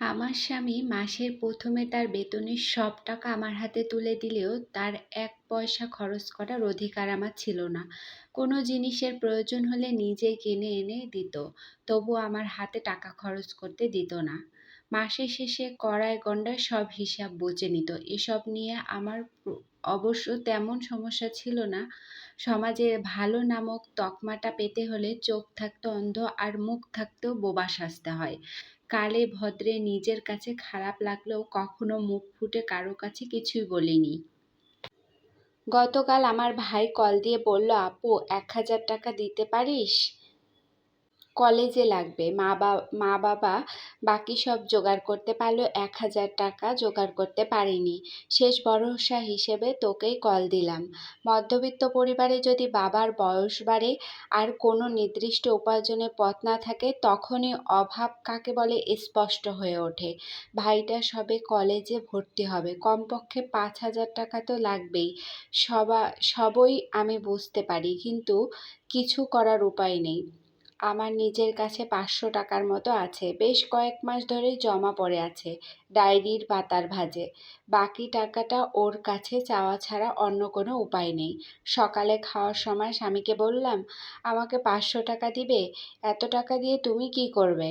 আমার স্বামী মাসের প্রথমে তার বেতনের সব টাকা আমার হাতে তুলে দিলেও তার এক পয়সা খরচ করার অধিকার আমার ছিল না। কোনো জিনিসের প্রয়োজন হলে নিজেই কিনে এনে দিত তবু আমার হাতে টাকা খরচ করতে দিত না। মাসের শেষে কড়ায় গণ্ডায় সব হিসাব বুঝে নিত। এসব নিয়ে আমার অবশ্য তেমন সমস্যা ছিল না। সমাজের ভালো নামক তকমাটা পেতে হলে চোখ থাকতে অন্ধ আর মুখ থাকতেও বোবা সাজতে হয়। কালে ভদ্রে নিজের কাছে খারাপ লাগলেও কখনো মুখ ফুটে কারও কাছে কিছুই বলিনি। গতকাল আমার ভাই কল দিয়ে বলল, আপু, এক হাজার টাকা দিতে পারিস? কলেজে লাগবে। মা বা, মা বাবা বাকি সব জোগাড় করতে পারলেও এক হাজার টাকা জোগাড় করতে পারিনি। শেষ ভরসা হিসেবে তোকেই কল দিলাম। মধ্যবিত্ত পরিবারে যদি বাবার বয়স বাড়ে আর কোনো নির্দিষ্ট উপার্জনের পথ না থাকে, তখনই অভাব কাকে বলে স্পষ্ট হয়ে ওঠে। ভাইটা সবে কলেজে ভর্তি হবে। কমপক্ষে পাঁচ হাজার টাকা তো লাগবেই। সবা, সবই আমি বুঝতে পারি, কিন্তু কিছু করার উপায় নেই। আমার নিজের কাছে পাঁচশো টাকার মতো আছে। বেশ কয়েক মাস ধরেই জমা পড়ে আছে ডায়েরির পাতার ভাঁজে। বাকি টাকাটা ওর কাছে চাওয়া ছাড়া অন্য কোনো উপায় নেই। সকালে খাওয়ার সময় স্বামীকে বললাম, আমাকে পাঁচশো টাকা দিবে? এত টাকা দিয়ে তুমি কি করবে?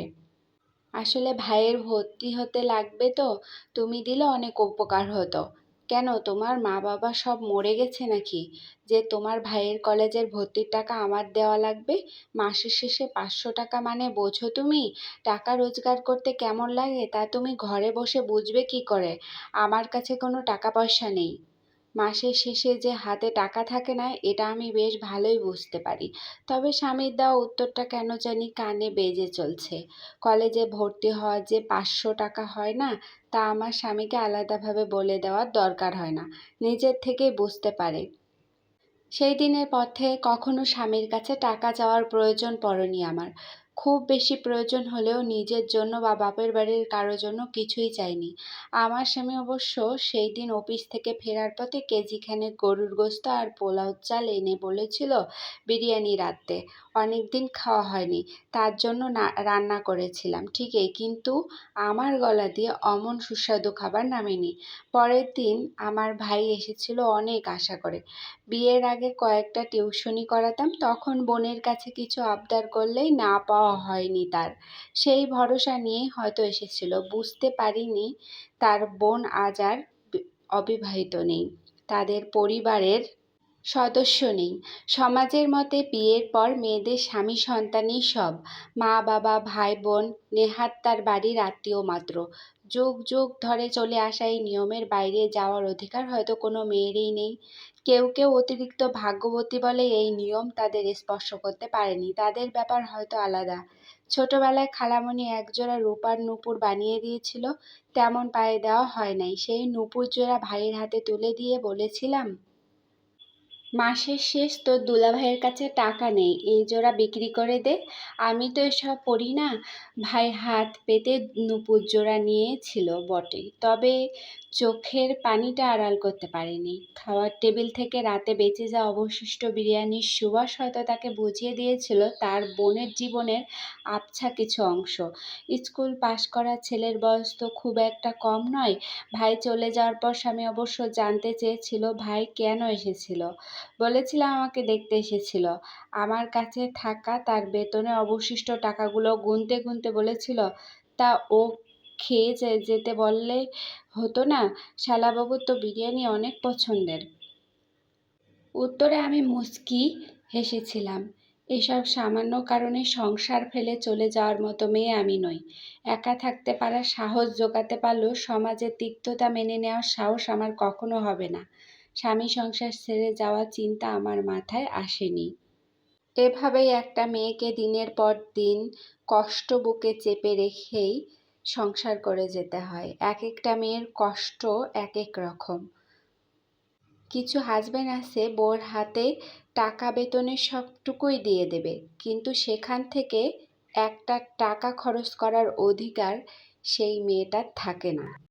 আসলে ভাইয়ের ভর্তি হতে লাগবে তো। তুমি দিলে অনেক উপকার হতো। কেন তোমার মা বাবা সব মরে গেছে নাকি? যে তোমার ভাইয়ের কলেজের ভর্তির টাকা আমার দেওয়া লাগবে? মাসের শেষে পাঁচশো টাকা মানে বোঝো তুমি? টাকা রোজগার করতে কেমন লাগে তা তুমি ঘরে বসে বুঝবে কি করে? আমার কাছে কোনো টাকা পয়সা নেই। মাসের শেষে যে হাতে টাকা থাকে না, এটা আমি বেশ ভালোই বুঝতে পারি। তবে স্বামীর দেওয়া উত্তরটা কেন জানি কানে বেজে চলছে। কলেজে ভর্তি হওয়ার যে পাঁচশো টাকা হয় না, তা আমার স্বামীকে আলাদাভাবে বলে দেওয়ার দরকার হয় না, নিজের থেকেই বুঝতে পারে। সেই দিনের পথে কখনো স্বামীর কাছে টাকা চাওয়ার প্রয়োজন পড়েনি আমার। খুব বেশি প্রয়োজন হলেও নিজের জন্য বা বাপের বাড়ির কারও জন্য কিছুই চাইনি। আমার স্বামী অবশ্য সেই দিন অফিস থেকে ফেরার পথে কেজিখানে গরুর গোস্ত আর পোলাও চাল এনে বলেছিল বিরিয়ানি রাঁধতে। অনেক দিন খাওয়া হয়নি, তার জন্য রান্না করেছিলাম ঠিকই কিন্তু আমার গলা দিয়ে অমন সুস্বাদু খাবার নামেনি। পরের দিন আমার ভাই এসেছিল অনেক আশা করে। বিয়ের আগে কয়েকটা টিউশনি করাতাম, তখন বোনের কাছে কিছু আবদার করলেই না পাওয়া হয়নি তার। সেই ভরসা নিয়ে হয়তো এসেছিল। বুঝতে পারিনি তার বোন আজ আর অবিবাহিত নেই। তাদের পরিবারের সদস্য নেই। সমাজের মতে বিয়ের পর মেয়েদের স্বামী সন্তানই সব। মা, বাবা, ভাই, বোন, নেহাত তার বাড়ির আত্মীয় মাত্র। যুগ যুগ ধরে চলে আসা এই নিয়মের বাইরে যাওয়ার অধিকার হয়তো কোনো মেয়েরই নেই। কেউ কেউ অতিরিক্ত ভাগ্যবতী বলে এই নিয়ম তাদের স্পর্শ করতে পারেনি। তাদের ব্যাপার হয়তো আলাদা। ছোটবেলায় খালামণি একজোড়া রূপার নূপুর বানিয়ে দিয়েছিল, তেমন পায়ে দেওয়া হয় নাই। সেই নূপুর জোড়া ভাইয়ের হাতে তুলে দিয়ে বলেছিলাম মাসের শেষ তোর দুলাভাইয়ের কাছে টাকা নেই, এই জোড়া বিক্রি করে দে। আমি তো এসব পড়ি না। ভাই হাত পেতে নুপুর জোড়া নিয়েছিল বটে, তবে চোখের পানিটা আড়াল করতে পারেনি। খাওয়ার টেবিল থেকে রাতে বেঁচে যাওয়া অবশিষ্ট বিরিয়ানির সুবাস হয়তো তাকে বুঝিয়ে দিয়েছিল তার বোনের জীবনের আবছা কিছু অংশ। স্কুল পাশ করা ছেলের বয়স তো খুব একটা কম নয়। ভাই চলে যাওয়ার পর স্বামী অবশ্য জানতে চেয়েছিল, ভাই কেন এসেছিল? বলেছিলাম আমাকে দেখতে এসেছিল। আমার কাছে থাকা তার বেতনে অবশিষ্ট টাকাগুলো গুনতে গুনতে বলেছিল, তা ও খেয়ে যেতে বললে হতো না? শালাবাবুর তো বিরিয়ানি অনেক পছন্দের। উত্তরে আমি মুচকি হেসেছিলাম, এসব সামান্য কারণে সংসার ফেলে চলে যাওয়ার মতো মেয়ে আমি নই। একা থাকতে পারার সাহস জোগাতে পারলেও সমাজের তিক্ততা মেনে নেওয়ার সাহস আমার কখনো হবে না। স্বামী সংসার ছেড়ে যাওয়ার চিন্তা আমার মাথায় আসেনি। এভাবেই একটা মেয়েকে দিনের পর দিন কষ্ট বুকে চেপে রেখেই সংসার করে যেতে হয়। এক একটা মেয়ের কষ্ট এক এক রকম। কিছু হাজবেন্ড আছে বোর হাতে টাকা বেতনের সবটুকুই দিয়ে দেবে। কিন্তু সেখান থেকে একটা টাকা খরচ করার অধিকার সেই মেয়েটার থাকে না।